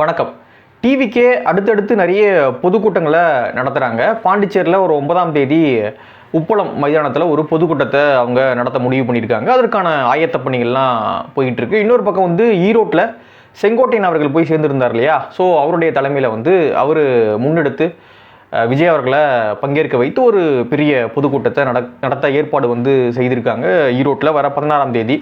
வணக்கம். டிவிக்கே அடுத்தடுத்து நிறைய பொதுக்கூட்டங்களை நடத்துகிறாங்க பாண்டிச்சேரியில் ஒரு ஒன்பதாம் தேதி உப்பளம் மைதானத்தில் ஒரு பொதுக்கூட்டத்தை அவங்க நடத்த முடிவு பண்ணியிருக்காங்க. அதற்கான ஆயத்த பணிகள்லாம் போயிட்டுருக்கு. இன்னொரு பக்கம் வந்து ஈரோட்டில் செங்கோட்டையன் அவர்கள் போய் சேர்ந்திருந்தார் இல்லையா? ஸோ அவருடைய தலைமையில் வந்து அவர் முன்னெடுத்து விஜய் அவர்களை பங்கேற்க வைத்து ஒரு பெரிய பொதுக்கூட்டத்தை நட நடத்த ஏற்பாடு வந்து செய்திருக்காங்க ஈரோட்டில் வர பதினாறாம் தேதி.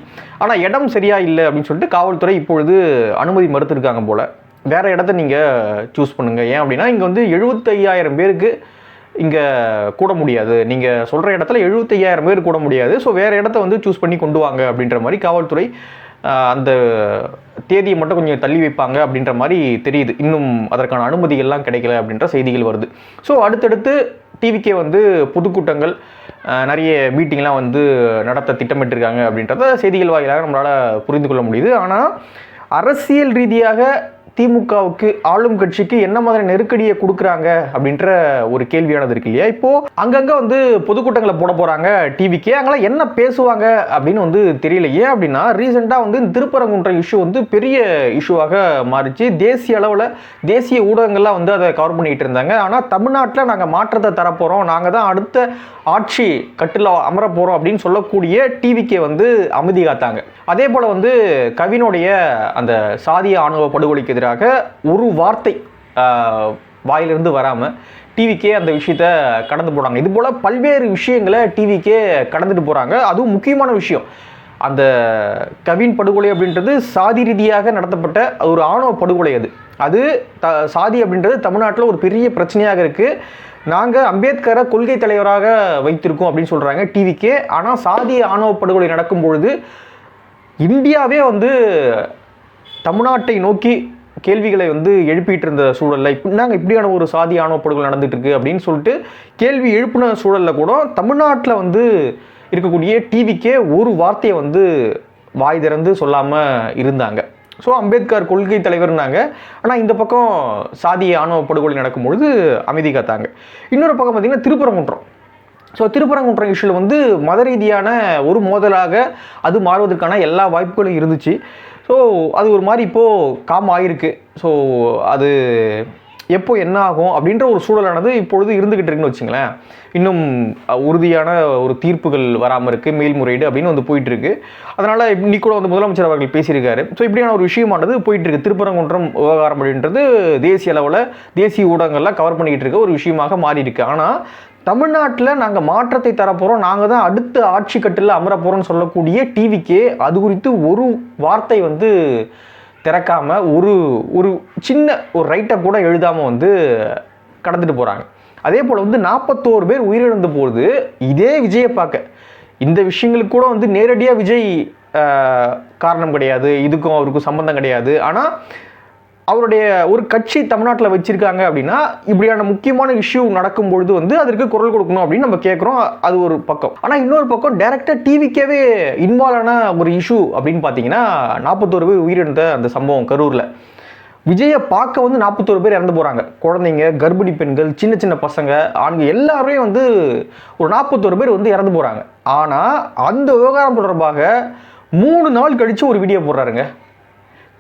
ஆனால் இடம் சரியாக இல்லை அப்படின்னு சொல்லிட்டு காவல்துறை இப்பொழுது அனுமதி மறுத்திருக்காங்க போல். வேறு இடத்த நீங்கள் சூஸ் பண்ணுங்கள் ஏன் அப்படின்னா இங்கே வந்து எழுபத்தையாயிரம் பேருக்கு இங்கே கூட முடியாது. நீங்கள் சொல்கிற இடத்துல எழுபத்தையாயிரம் பேர் கூட முடியாது. ஸோ வேறு இடத்த வந்து சூஸ் பண்ணி கொண்டு வாங்க அப்படின்ற மாதிரி காவல்துறை அந்த தேதியை மட்டும் கொஞ்சம் தள்ளி வைப்பாங்க அப்படின்ற மாதிரி தெரியுது. இன்னும் அதற்கான அனுமதிகள்லாம் கிடைக்கல அப்படின்ற செய்திகள் வருது. ஸோ அடுத்தடுத்து டிவிக்கே வந்து பொதுக்கூட்டங்கள் நிறைய மீட்டிங்லாம் வந்து நடத்த திட்டமிட்டிருக்காங்க அப்படின்றத செய்திகள் வாயிலாக நம்மளால் புரிந்து கொள்ள முடியுது. ஆனால் அரசியல் ரீதியாக திமுகவுக்கு ஆளும் கட்சிக்கு என்ன மாதிரி நெருக்கடியை கொடுக்குறாங்க அப்படின்ற ஒரு கேள்வியானது இருக்கு இல்லையா? இப்போ அங்கங்க வந்து பொதுக்கூட்டங்களை போட போறாங்க டிவிக்கு அங்கெல்லாம் என்ன பேசுவாங்க அப்படின்னு வந்து தெரியல. ஏன் அப்படின்னா ரீசெண்டாக வந்து இந்த திருப்பரங்குன்ற இஷ்யூ வந்து பெரிய இஷ்யூவாக மாறிச்சு. தேசிய அளவில் தேசிய ஊடகங்கள்லாம் வந்து அதை கவர் பண்ணிட்டு இருந்தாங்க. ஆனால் தமிழ்நாட்டில் நாங்கள் மாற்றத்தை தரப்போகிறோம் நாங்கள் தான் அடுத்த ஆட்சி கட்டில் அமர போகிறோம் அப்படின்னு சொல்லக்கூடிய டிவிக்கே வந்து அமைதி காத்தாங்க. அதே போல் வந்து கவினுடைய அந்த சாதிய ஆணவ படுகொலைக்கு எதிராக ஒரு வார்த்தை வாயிலிருந்து வராமல் டிவிக்கே அந்த விஷயத்த கடந்து போகிறாங்க இது போல் பல்வேறு விஷயங்களை டிவிக்கே கடந்துட்டு போகிறாங்க அதுவும் முக்கியமான விஷயம். அந்த கவின் படுகொலை அப்படின்றது சாதி ரீதியாக நடத்தப்பட்ட ஒரு ஆணவ படுகொலை அது. அது த சாதி அப்படின்றது தமிழ்நாட்டில் ஒரு பெரிய பிரச்சனையாக இருக்குது நாங்கள் அம்பேத்கரை கொள்கை தலைவராக வைத்திருக்கோம் அப்படின்னு சொல்கிறாங்க டிவிக்கே ஆனால் சாதி ஆணவ படுகொலை நடக்கும் பொழுது இந்தியாவே வந்து தமிழ்நாட்டை நோக்கி கேள்விகளை வந்து எழுப்பிட்டு இருந்த சூழலில் நாங்கள் இப்படியான ஒரு சாதி ஆணவ படுகொலை நடந்துட்டு இருக்கு அப்படின்னு சொல்லிட்டு கேள்வி எழுப்பின சூழலில் கூட தமிழ்நாட்டில் வந்து இருக்கக்கூடிய டிவிக்கே ஒரு வார்த்தையை வந்து வாய் திறந்து சொல்லாமல் இருந்தாங்க. ஸோ அம்பேத்கர் கொள்கை தலைவர்னாங்க ஆனால் இந்த பக்கம் சாதிய ஆணவ படுகொலை நடக்கும்பொழுது அமைதி காத்தாங்க. இன்னொரு பக்கம் பார்த்திங்கன்னா திருப்பரங்குன்றம். ஸோ திருப்பரங்குன்றம் இஷ்யூவில் வந்து மத ரீதியான ஒரு மோதலாக அது மாறுவதற்கான எல்லா வாய்ப்புகளும் இருந்துச்சு. ஸோ அது ஒரு மாதிரி இப்போது காம் ஆகிருக்கு ஸோ அது எப்போ என்ன ஆகும் அப்படின்ற ஒரு சூழலானது இப்பொழுது இருந்துக்கிட்டு இருக்குன்னு வச்சுங்களேன். இன்னும் உறுதியான ஒரு தீர்ப்புகள் வராமல் இருக்குது மேல்முறையீடு அப்படின்னு வந்து போயிட்டுருக்கு. அதனால் இன்னைக்கு கூட வந்து முதலமைச்சர் அவர்கள் பேசியிருக்காரு. ஸோ இப்படியான ஒரு விஷயமானது போயிட்டுருக்கு. திருப்பரங்குன்றம் விவகாரம் அப்படின்றது தேசிய அளவில் தேசிய ஊடகங்கள்லாம் கவர் பண்ணிக்கிட்டு இருக்க ஒரு விஷயமாக மாறி இருக்குது ஆனால் தமிழ்நாட்டில் நாங்கள் மாற்றத்தை தரப்போகிறோம் நாங்கள் தான் அடுத்த ஆட்சி கட்டில் அமரப்போகிறோம்னு சொல்லக்கூடிய டிவிக்கே அது குறித்து ஒரு வார்த்தை வந்து திறக்காம ஒரு ஒரு சின்ன ஒரு ரைட்டை கூட எழுதாமல் வந்து கடந்துட்டு போகிறாங்க அதே போல் வந்து நாற்பத்தோரு பேர் உயிரிழந்த போது இதே விஜயை பார்க்க. இந்த விஷயங்களுக்கு கூட வந்து நேரடியாக விஜய் காரணம் கிடையாது. இதுக்கும் அவருக்கும் சம்மந்தம் கிடையாது. ஆனால் அவருடைய ஒரு கட்சி தமிழ்நாட்டில் வச்சுருக்காங்க அப்படின்னா இப்படியான முக்கியமான இஷ்யூ நடக்கும் பொழுது வந்து அதற்கு குரல் கொடுக்கணும் அப்படின்னு நம்ம கேட்குறோம். அது ஒரு பக்கம். ஆனால் இன்னொரு பக்கம் டேரெக்டாக டிவிக்கவே இன்வால்வ் ஆன ஒரு இஷ்யூ அப்படின்னு பார்த்தீங்கன்னா நாற்பத்தோரு பேர் உயிரிழந்த அந்த சம்பவம் கரூரில். விஜயை பார்க்க வந்து நாற்பத்தோரு பேர் இறந்து போகிறாங்க குழந்தைங்க கர்ப்பிணி பெண்கள் சின்ன சின்ன பசங்க ஆண்கள் எல்லாருமே வந்து ஒரு நாற்பத்தோரு பேர் வந்து இறந்து போகிறாங்க ஆனால் அந்த விவகாரம் தொடர்பாக மூணு நாள் கழித்து ஒரு வீடியோ போடுறாருங்க.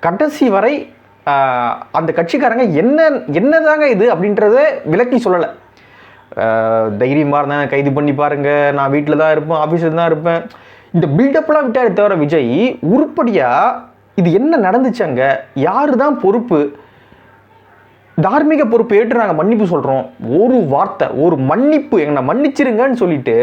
கடைசி வரை அந்த கட்சிக்காரங்க என்ன என்னதாங்க இது அப்படின்றத விளக்கி சொல்லலை. தைரியமாக இருந்தேன் கைது பண்ணி பாருங்கள் நான் வீட்டில் தான் இருப்பேன் ஆஃபீஸில் தான் இருப்பேன். இந்த பில்டப்லாம் விட்டாரு தவிர விஜய் உருப்படியாக இது என்ன நடந்துச்சு அங்கே யார் தான் பொறுப்பு? தார்மீக பொறுப்பு ஏற்று நாங்கள் மன்னிப்பு சொல்கிறோம் ஒரு வார்த்தை ஒரு மன்னிப்பு எங்களை மன்னிச்சிருங்கன்னு சொல்லிட்டு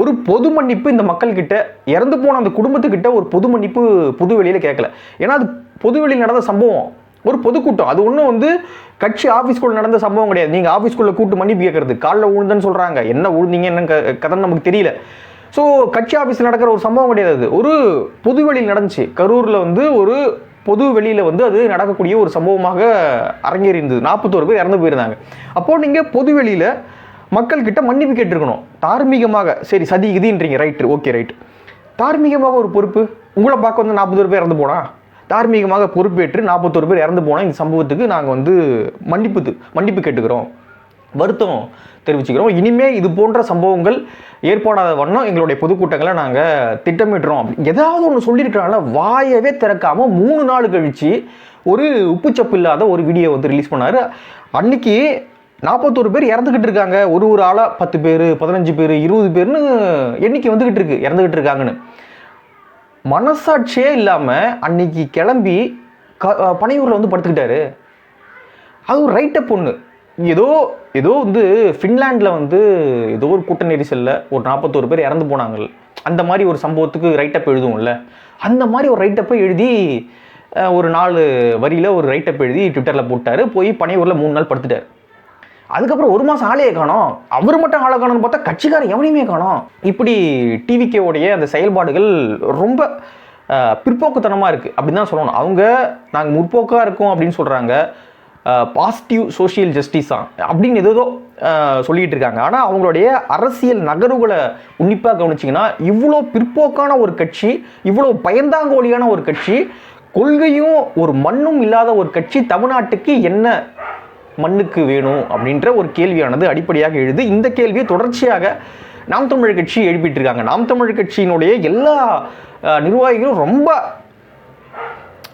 ஒரு பொது மன்னிப்பு இந்த மக்கள்கிட்ட இறந்து போன அந்த குடும்பத்துக்கிட்ட ஒரு பொது மன்னிப்பு பொது வெளியில் கேட்கல. ஏன்னா அது பொது வெளியில் நடந்த சம்பவம். ஒரு பொதுக்கூட்டம். அது ஒன்றும் வந்து கட்சி ஆஃபீஸ்குள்ள நடந்த சம்பவம் கிடையாது. நீங்கள் ஆஃபீஸ்க்குள்ளே கூட்டு மன்னிப்பு கேட்கறது. காலில் உழுந்தன்னு சொல்கிறாங்க என்ன உழுந்தீங்க என்ன கதைன்னு நமக்கு தெரியல. ஸோ கட்சி ஆஃபீஸில் நடக்கிற ஒரு சம்பவம் கிடையாது அது. ஒரு பொது வெளியில் நடந்துச்சு. கரூரில் வந்து ஒரு பொது வெளியில் வந்து அது நடக்கக்கூடிய ஒரு சம்பவமாக அரங்கேறி இருந்தது நாற்பத்தோரு பேர் இறந்து போயிருந்தாங்க. அப்போது நீங்கள் பொது வெளியில் மக்கள்கிட்ட மன்னிப்பு கேட்டிருக்கணும். தார்மீகமாக சரி சதி கிதின்றீங்க. ரைட்டு ஓகே ரைட் தார்மீகமாக ஒரு பொறுப்பு. உங்களை பார்க்க வந்து நாற்பது பேர் இறந்து போனா? தார்மீகமாக பொறுப்பேற்று நாற்பத்தோரு பேர் இறந்து போன இந்த சம்பவத்துக்கு நாங்கள் வந்து மன்னிப்பு மன்னிப்பு கேட்டுக்கிறோம். வருத்தம் தெரிவிச்சுக்கிறோம். இனிமே இது போன்ற சம்பவங்கள் ஏற்பாடாத வண்ணம் எங்களுடைய பொதுக்கூட்டங்களை நாங்கள் திட்டமிடுறோம். அப்படி ஏதாவது ஒன்று சொல்லியிருக்கிறாங்கள வாயவே திறக்காமல் மூணு நாள் கழித்து ஒரு உப்புச்சப்பு இல்லாத ஒரு வீடியோ வந்து ரிலீஸ் பண்ணார். அன்னைக்கு நாற்பத்தோரு பேர் இறந்துக்கிட்டு இருக்காங்க. ஒரு ஒரு ஆளாக பத்து பேர் பதினஞ்சு பேர் இருபது பேர்னு எண்ணிக்கை வந்துக்கிட்டு இருக்கு. இறந்துக்கிட்டு இருக்காங்கன்னு. மனசாட்சியே இல்லாமல் அன்னைக்கு கிளம்பி க பனையூரில் வந்து படுத்துக்கிட்டாரு. அது ஒரு பொண்ணு ஏதோ ஏதோ வந்து ஃபின்லாண்டில் வந்து ஏதோ ஒரு கூட்ட நெரிசலில் ஒரு நாற்பத்தோரு பேர் இறந்து போனாங்க. அந்த மாதிரி ஒரு சம்பவத்துக்கு ரைட்டப் எழுதுவோம்ல. அந்த மாதிரி ஒரு ரைட்டப்பை எழுதி ஒரு நாலு வரியில் ஒரு ரைட்டப் எழுதி ட்விட்டரில் போட்டார். போய் பனையூரில் மூணு நாள் படுத்துட்டார். அதுக்கப்புறம் ஒரு மாதம் ஆளையே காணும். அவர் மட்டும் ஆளை காணோம்னு பார்த்தா கட்சிக்காரன் எவனையுமே காணும். இப்படி டிவிகேவுடைய அந்த செயல்பாடுகள் ரொம்ப பிற்போக்குத்தனமாக இருக்குது அப்படின்னு தான் சொல்லணும். அவங்க நாங்கள் முற்போக்காக இருக்கோம் அப்படின்னு சொல்கிறாங்க பாசிட்டிவ் சோஷியல் ஜஸ்டிஸா அப்படின்னு ஏதோ சொல்லிகிட்டு இருக்காங்க. ஆனால் அவங்களுடைய அரசியல் நகர்வுகளை உன்னிப்பாக கவனிச்சிங்கன்னா இவ்வளோ பிற்போக்கான ஒரு கட்சி இவ்வளோ பயந்தாங்கோலியான ஒரு கட்சி கொள்கையும் ஒரு மண்ணும் இல்லாத ஒரு கட்சி தமிழ்நாட்டுக்கு என்ன மண்ணுக்கு வேணும் அப்படின்ற ஒரு கேள்வியானது அடிப்படையாக எழுது. இந்த கேள்வியை தொடர்ச்சியாக நாம் தமிழர் கட்சி எழுப்பிட்டு இருக்காங்க நாம் தமிழர் கட்சியினுடைய எல்லா நிர்வாகிகளும் ரொம்ப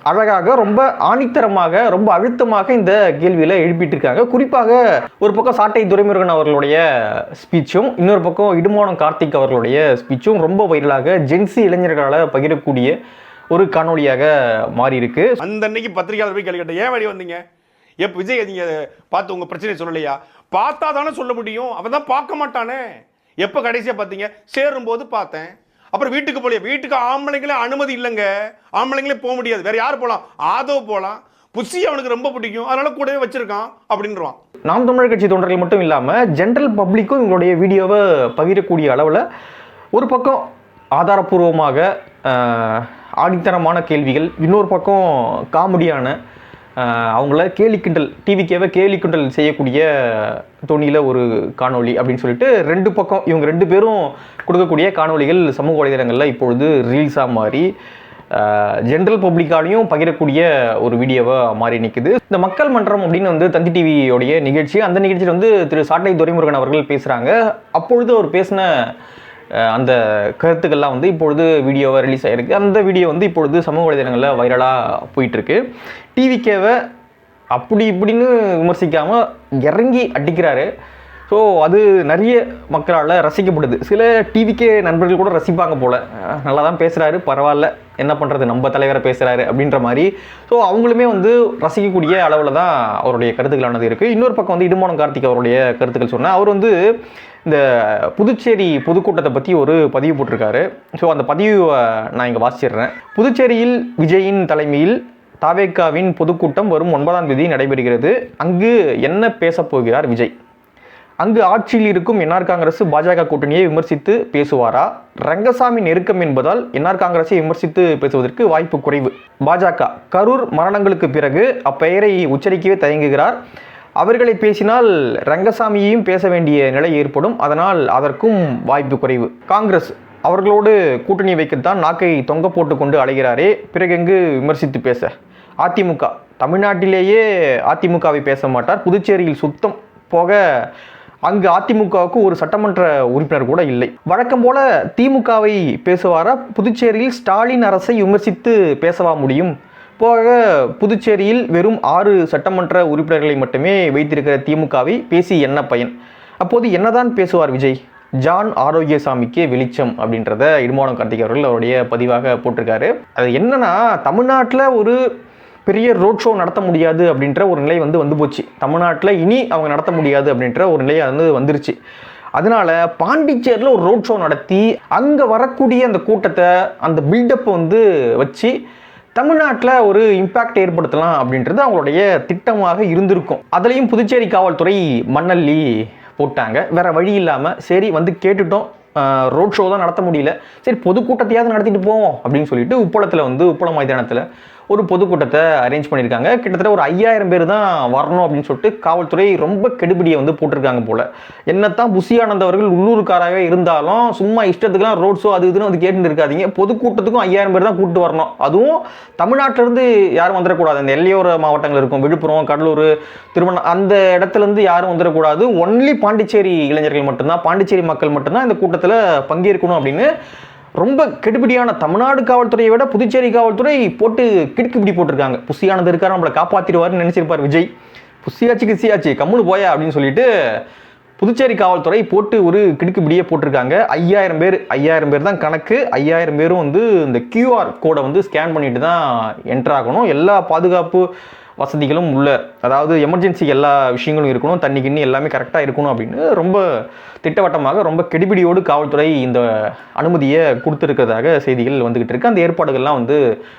அழகாக ரொம்ப ஆணித்தரமாக ரொம்ப அழுத்தமாக இந்த கேள்வியில் எழுப்பிட்டு இருக்காங்க குறிப்பாக ஒரு பக்கம் சாட்டை துரைமுருகன் அவர்களுடைய ஸ்பீச்சும் இன்னொரு பக்கம் இடுமானம் கார்த்திக் அவர்களுடைய ஸ்பீச்சும் ரொம்ப வைரலாக ஜென்சி இளைஞர்களால் பகிரக்கூடிய ஒரு காணொலியாக மாறி இருக்கு அந்த அன்னைக்கு பத்திரிகையாளர் போய் கேள்வி கேட்டேன் ஏன் வழி வந்தீங்க? எப் விஜய் நீங்க பார்த்து உங்க பிரச்சனையை சொல்லலையா? பார்த்தா தானே சொல்ல முடியும். அவன் தான் பார்க்க மாட்டானே. எப்போ கடைசியாக பார்த்தீங்க? சேரும்போது பார்த்தேன். அப்புறம் வீட்டுக்கு போலியா. வீட்டுக்கு ஆம்பளைங்களே அனுமதி இல்லைங்க. ஆம்பளைங்களே போக முடியாது. வேற யார் போகலாம் ஆதோ போகலாம் புசி அவனுக்கு ரொம்ப பிடிக்கும். அதனால கூடவே வச்சிருக்கான் அப்படின்றான் நாம் தமிழர் கட்சி தொண்டர்கள் மட்டும் இல்லாமல் ஜென்ரல் பப்ளிக்கும் இவங்களுடைய வீடியோவை பகிரக்கூடிய அளவில் ஒரு பக்கம் ஆதாரப்பூர்வமாக ஆடித்தனமான கேள்விகள் இன்னொரு பக்கம் காமெடியான அவங்கள கேலி கிண்டல் டிவிக்கேவை கேலி கிண்டல் செய்யக்கூடிய துணியில் ஒரு காணொளி அப்படின்னு சொல்லிட்டு ரெண்டு பக்கம் இவங்க ரெண்டு பேரும் கொடுக்கக்கூடிய காணொளிகள் சமூக வலைதளங்களில் இப்பொழுது ரீல்ஸாக மாறி ஜென்ரல் பப்ளிக்காலையும் பகிரக்கூடிய ஒரு வீடியோவாக மாறி நிற்குது இந்த மக்கள் மன்றம் அப்படின்னு வந்து தந்தி டிவியோடைய நிகழ்ச்சி அந்த நிகழ்ச்சியில் வந்து திரு சாட்டை துரைமுருகன் அவர்கள் பேசுகிறாங்க அப்பொழுது அவர் பேசின அந்த கருத்துக்கள்லாம் வந்து இப்பொழுது வீடியோவை ரிலீஸ் ஆகிருக்கு அந்த வீடியோ வந்து இப்பொழுது சமூக வலைதளங்களில் வைரலாக போயிட்டுருக்கு. டிவிக்கேவை அப்படி இப்படின்னு விமர்சிக்காமல் இறங்கி அடிக்கிறாரு. ஸோ அது நிறைய மக்களால் ரசிக்கப்படுது. சில டிவிக்கே நண்பர்கள் கூட ரசிப்பாங்க போல். நல்லா தான் பேசுகிறாரு பரவாயில்ல. என்ன பண்ணுறது நம்ம தலைவரை பேசுகிறாரு அப்படின்ற மாதிரி. ஸோ அவங்களுமே வந்து ரசிக்கக்கூடிய அளவில் தான் அவருடைய கருத்துக்களானது இருக்குது இன்னொரு பக்கம் வந்து இடுமானம் கார்த்திக் அவருடைய கருத்துக்கள் சொன்னேன் அவர் வந்து இந்த புதுச்சேரி பொதுக்கூட்டத்தை பற்றி ஒரு பதிவு போட்டிருக்காரு. ஸோ அந்த பதிவை நான் இங்கே வாசிச்சிடுறேன். புதுச்சேரியில் விஜயின் தலைமையில் தாவேக்காவின் பொதுக்கூட்டம் வரும் ஒன்பதாம் தேதி நடைபெறுகிறது. அங்கு என்ன பேசப்போகிறார் விஜய்? அங்கு ஆட்சியில் இருக்கும் என்ஆர் காங்கிரஸ் பாஜக கூட்டணியை விமர்சித்து பேசுவாரா? ரங்கசாமி நெருக்கம் என்பதால் என்ஆர் காங்கிரஸை விமர்சித்து பேசுவதற்கு வாய்ப்பு குறைவு. பாஜக கரூர் மரணங்களுக்கு பிறகு அப்பெயரை உச்சரிக்கவே தயங்குகிறார். அவர்களை பேசினால் ரங்கசாமியையும் பேச வேண்டிய நிலை ஏற்படும். அதனால் அதற்கும் வாய்ப்பு குறைவு. காங்கிரஸ் அவர்களோடு கூட்டணி வைக்கத்தான் நாக்கை தொங்க போட்டு கொண்டு அலைகிறாரே. பிறகெங்கு விமர்சித்து பேச? அதிமுக தமிழ்நாட்டிலேயே அதிமுகவை பேச மாட்டார். புதுச்சேரியில் சுத்தம் போக அங்கு அதிமுகவுக்கு ஒரு சட்டமன்ற உறுப்பினர் கூட இல்லை. வழக்கம் போல திமுகவை பேசுவாரா? புதுச்சேரியில் ஸ்டாலின் அரசை விமர்சித்து பேசவா முடியும்? போக புதுச்சேரியில் வெறும் ஆறு சட்டமன்ற உறுப்பினர்களை மட்டுமே வைத்திருக்கிற திமுகவை பேசி என்ன பயன்? அப்போது என்னதான் பேசுவார் விஜய்? ஜான் ஆரோக்கியசாமிக்கு வெளிச்சம் அப்படின்றத இடுமானம் கார்த்திக் அவர்கள் அவருடைய பதிவாக போட்டிருக்காரு. அது என்னன்னா தமிழ்நாட்டில் ஒரு பெரிய ரோட் ஷோ நடத்த முடியாது அப்படின்ற ஒரு நிலை வந்து வந்து போச்சு. தமிழ்நாட்டில் இனி அவங்க நடத்த முடியாது அப்படின்ற ஒரு நிலை வந்து வந்துருச்சு. அதனால பாண்டிச்சேரியில் ஒரு ரோட் ஷோ நடத்தி அங்கே வரக்கூடிய அந்த கூட்டத்தை அந்த பில்டப்பை வந்து வச்சு தமிழ்நாட்டில் ஒரு இம்பேக்ட் ஏற்படுத்தலாம் அப்படின்றது அவங்களுடைய திட்டமாக இருந்திருக்கும். அதுலேயும் புதுச்சேரி காவல்துறை மண்ணள்ளி போட்டாங்க. வேறு வழி இல்லாமல் சரி வந்து கேட்டுட்டோம். ரோட் ஷோ தான் நடத்த முடியல. சரி பொதுக்கூட்டத்தையாவது நடத்திட்டு போவோம் அப்படின்னு சொல்லிட்டு உப்பளத்தில் வந்து உப்பளம் மைதானத்தில் ஒரு பொதுக்கூட்டத்தை அரேஞ்ச் பண்ணியிருக்காங்க. கிட்டத்தட்ட ஒரு ஐயாயிரம் பேர் தான் வரணும் அப்படின்னு சொல்லிட்டு காவல்துறை ரொம்ப கெடுபிடியை வந்து போட்டிருக்காங்க போல. என்னத்தான் புசியானந்த் அவர்கள் உள்ளூர்காராகவே இருந்தாலும் சும்மா இஷ்டத்துக்குலாம் ரோட் ஷோ அது இதுன்னு வந்து கேட்டு இருக்காதீங்க. பொதுக்கூட்டத்துக்கும் ஐயாயிரம் பேர் தான் கூப்பிட்டு வரணும். அதுவும் தமிழ்நாட்டிலேருந்து யாரும் வந்துடக்கூடாது. அந்த எல்லையோர மாவட்டங்கள் இருக்கும். விழுப்புரம் கடலூர் திருவண்ணா அந்த இடத்துலேருந்து யாரும் வந்துடக்கூடாது. ஒன்லி பாண்டிச்சேரி இளைஞர்கள் மட்டும்தான் பாண்டிச்சேரி மக்கள் மட்டும்தான் இந்த கூட்டத்தில் பங்கேற்கணும் அப்படின்னு ரொம்ப கெடுபிடியான தமிழ்நாடு காவல்துறையை விட புதுச்சேரி காவல்துறை போட்டு கிடுக்குப்பிடி போட்டிருக்காங்க. புசியானது இருக்கார் நம்மளை காப்பாற்றிடுவாருன்னு நினச்சிருப்பார் விஜய். புசியாச்சு கிசியாச்சு கம்முனு போயா அப்படின்னு சொல்லிட்டு புதுச்சேரி காவல்துறை போட்டு ஒரு கிடுக்குப்பிடியே போட்டிருக்காங்க. ஐயாயிரம் பேர் ஐயாயிரம் பேர் தான் கணக்கு. ஐயாயிரம் பேரும் வந்து இந்த கியூஆர் கோடை வந்து ஸ்கேன் பண்ணிட்டு தான் என்ட்ராகணும் எல்லா பாதுகாப்பு வசதிகளும் உள்ள அதாவது எமர்ஜென்சி எல்லா விஷயங்களும் இருக்கணும் தண்ணி கிண்ணி எல்லாமே கரெக்டாக இருக்கணும் அப்படின்னு ரொம்ப திட்டவட்டமாக ரொம்ப கெடிபிடியோடு காவல்துறை இந்த அனுமதியை கொடுத்துருக்கிறதாக செய்திகள் வந்துகிட்டு இருக்கு. அந்த ஏற்பாடுகள்லாம் வந்து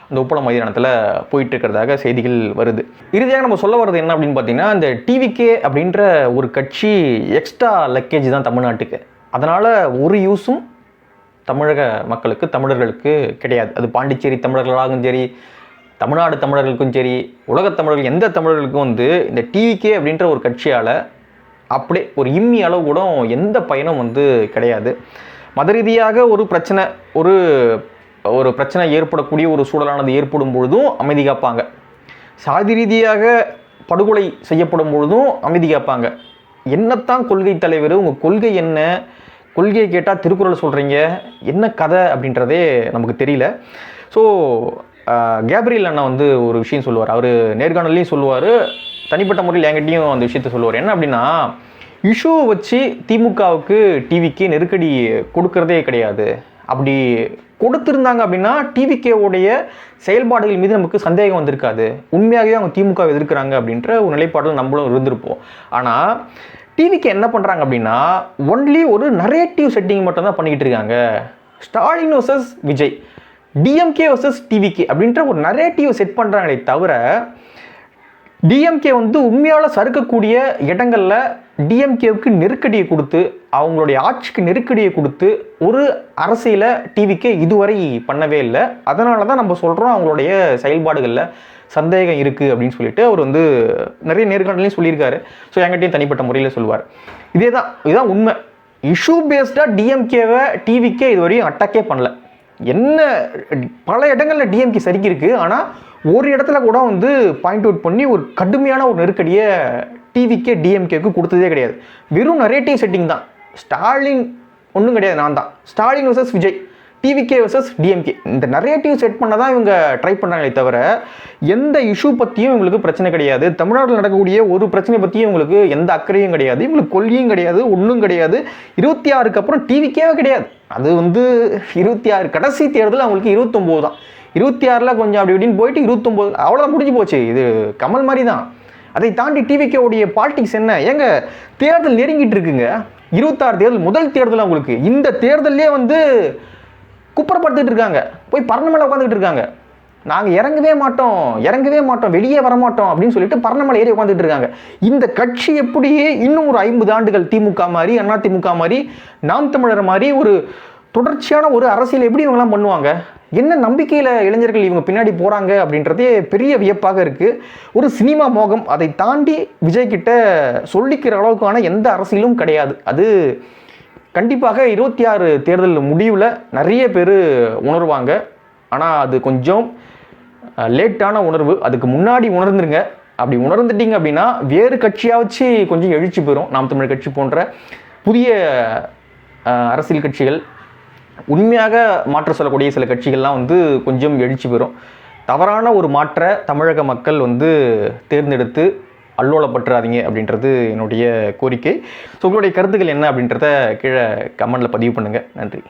அந்த உப்பள மைதானத்தில் போயிட்டு இருக்கிறதாக செய்திகள் வருது. இறுதியாக நம்ம சொல்ல வர்றது என்ன அப்படின்னு பார்த்தீங்கன்னா இந்த டிவிகே அப்படின்ற ஒரு கட்சி எக்ஸ்ட்ரா லக்கேஜ் தான் தமிழ்நாட்டுக்கு. அதனால் ஒரு யூஸும் தமிழக மக்களுக்கு தமிழர்களுக்கு கிடையாது. அது பாண்டிச்சேரி தமிழர்களாகவும் சரி தமிழ்நாடு தமிழர்களுக்கும் சரி உலகத் தமிழர்கள் எந்த தமிழர்களுக்கும் வந்து இந்த டிவிகே அப்படின்ற ஒரு கட்சியால் அப்படியே ஒரு இம்மி அளவு கூட எந்த பயனும் வந்து கிடையாது. மத ரீதியாக ஒரு பிரச்சனை ஒரு ஒரு பிரச்சனை ஏற்படக்கூடிய ஒரு சூழலானது ஏற்படும் பொழுதும் அமைதி காப்பாங்க. சாதி ரீதியாக படுகொலை செய்யப்படும் பொழுதும் அமைதி காப்பாங்க. என்னத்தான் கொள்கை தலைவர் உங்கள் கொள்கை என்ன? கொள்கையை கேட்டால் திருக்குறள் சொல்கிறீங்க என்ன கதை அப்படின்றதே நமக்கு தெரியல. ஸோ கேப்ரியல் அண்ணா வந்து ஒரு விஷயம் சொல்லுவார். அவர் நேர்காணல்லையும் சொல்லுவார். தனிப்பட்ட முறையில் என்கிட்டையும் அந்த விஷயத்த சொல்லுவார். என்ன அப்படின்னா இஷ்யூவை வச்சு திமுகவுக்கு டிவிக்கு நெருக்கடி கொடுக்கறதே கிடையாது. அப்படி கொடுத்துருந்தாங்க அப்படின்னா டிவிகேவுடைய செயல்பாடுகள் மீது நமக்கு சந்தேகம் வந்திருக்காது. உண்மையாகவே அவங்க திமுக எதிர்க்கிறாங்க அப்படின்ற ஒரு நிலைப்பாட்டில் நம்மளும் இருந்திருப்போம். ஆனால் டிவிக்கு என்ன பண்ணுறாங்க அப்படின்னா ஒன்லி ஒரு நரேட்டிவ் செட்டிங் மட்டும் தான் பண்ணிக்கிட்டு இருக்காங்க. Stalin versus Vijay. DMK versus TVK அப்படின்ற ஒரு நரேட்டிவ் செட் பண்ணுறாங்களே தவிர டிஎம்கே வந்து உண்மையால் சறுக்கக்கூடிய இடங்களில் டிஎம்கேவுக்கு நெருக்கடியை கொடுத்து அவங்களுடைய ஆட்சிக்கு நெருக்கடியை கொடுத்து ஒரு அரசியலை டிவிக்கே இதுவரை பண்ணவே இல்லை. அதனால தான் நம்ம சொல்கிறோம் அவங்களுடைய செயல்பாடுகளில் சந்தேகம் இருக்குது அப்படின்னு சொல்லிட்டு அவர் வந்து நிறைய நேர்காணலையும் சொல்லியிருக்காரு. ஸோ என்கிட்டயும் தனிப்பட்ட முறையில் சொல்லுவார். இதே தான் இதுதான் உண்மை. இஷ்யூ பேஸ்டாக டிஎம்கேவை டிவிக்கே இதுவரையும் அட்டாக்கே பண்ணல. என்ன பல இடங்களில் டிஎம்கே சரிக்கிருக்கு ஆனால் ஒரு இடத்துல கூட வந்து பாயிண்ட் அவுட் பண்ணி ஒரு கடுமையான ஒரு நெருக்கடியை டிவிக்கே டிஎம்கேக்கு கொடுத்ததே கிடையாது. வெறும் நரேட்டிவ் செட்டிங் தான். ஸ்டாலின் ஒன்றும் கிடையாது நான் தான். Stalin versus Vijay. TVK versus DMK இந்த நரேட்டிவ் செட் பண்ண தான் இவங்க ட்ரை பண்ணுறாங்களே தவிர எந்த இஷ்யூ பற்றியும் இவங்களுக்கு பிரச்சனை கிடையாது. தமிழ்நாட்டில் நடக்கக்கூடிய ஒரு பிரச்சனை பற்றியும் இவங்களுக்கு எந்த அக்கறையும் கிடையாது. இவங்களுக்கு கொள்கையும் கிடையாது ஒன்றும் கிடையாது. இருபத்தி ஆறுக்கு அப்புறம் டிவிக்கேவே கிடையாது. அது வந்து இருபத்தி ஆறு கடைசி தேர்தல் அவங்களுக்கு இருபத்தொம்போது தான். இருபத்தி ஆறில் கொஞ்சம் அப்படி இப்படின்னு போயிட்டு இருபத்தொம்போது அவ்வளோதான் முடிஞ்சு போச்சு. இது கமல் மாதிரி தான் அதை தாண்டி டிவிக்கேவுடைய பாலிடிக்ஸ் என்ன? ஏங்க தேர்தல் நெருங்கிட்டு இருக்குங்க. இருபத்தாறு தேர்தல் முதல் தேர்தல் அவங்களுக்கு. இந்த தேர்தல்லே வந்து குப்புறப்படுத்திட்டு இருக்காங்க. போய் பரண மேலே உட்காந்துக்கிட்டு இருக்காங்க. நாங்கள் இறங்கவே மாட்டோம் இறங்கவே மாட்டோம் வெளியே வர மாட்டோம் அப்படின்னு சொல்லிட்டு பரணமலை ஏறி உட்காந்துட்டு இருக்காங்க. இந்த கட்சி எப்படியே இன்னும் ஒரு ஐம்பது ஆண்டுகள் திமுக மாதிரி அண்ணா திமுக மாதிரி நாம் தமிழர் மாதிரி ஒரு தொடர்ச்சியான ஒரு அரசியல் எப்படி இவங்கெல்லாம் பண்ணுவாங்க? என்ன நம்பிக்கையில் இளைஞர்கள் இவங்க பின்னாடி போகிறாங்க அப்படின்றதே பெரிய வியப்பாக இருக்குது ஒரு சினிமா மோகம் அதை தாண்டி விஜய்கிட்ட சொல்லிக்கிற அளவுக்கான எந்த அரசியலும் கிடையாது. அது கண்டிப்பாக இருபத்தி ஆறு தேர்தல் முடிவில் நிறைய பேர் உணர்வாங்க. ஆனால் அது கொஞ்சம் லேட்டான உணர்வு. அதுக்கு முன்னாடி உணர்ந்துருங்க. அப்படி உணர்ந்துட்டீங்க அப்படின்னா வேறு கட்சியாக வச்சு கொஞ்சம் எழுச்சி போயிடும் நாம் தமிழ் கட்சி போன்ற புதிய அரசியல் கட்சிகள். உண்மையாக மாற்ற சொல்லக்கூடிய சில கட்சிகள்லாம் வந்து கொஞ்சம் எழுச்சி பெறும். தவறான ஒரு மாற்ற தமிழக மக்கள் வந்து தேர்ந்தெடுத்து அல்லோலப்பட்டுறாதீங்க அப்படின்றது என்னுடைய கோரிக்கை. ஸோ உங்களுடைய கருத்துக்கள் என்ன அப்படின்றத கீழே கமெண்டில் பதிவு பண்ணுங்கள் நன்றி.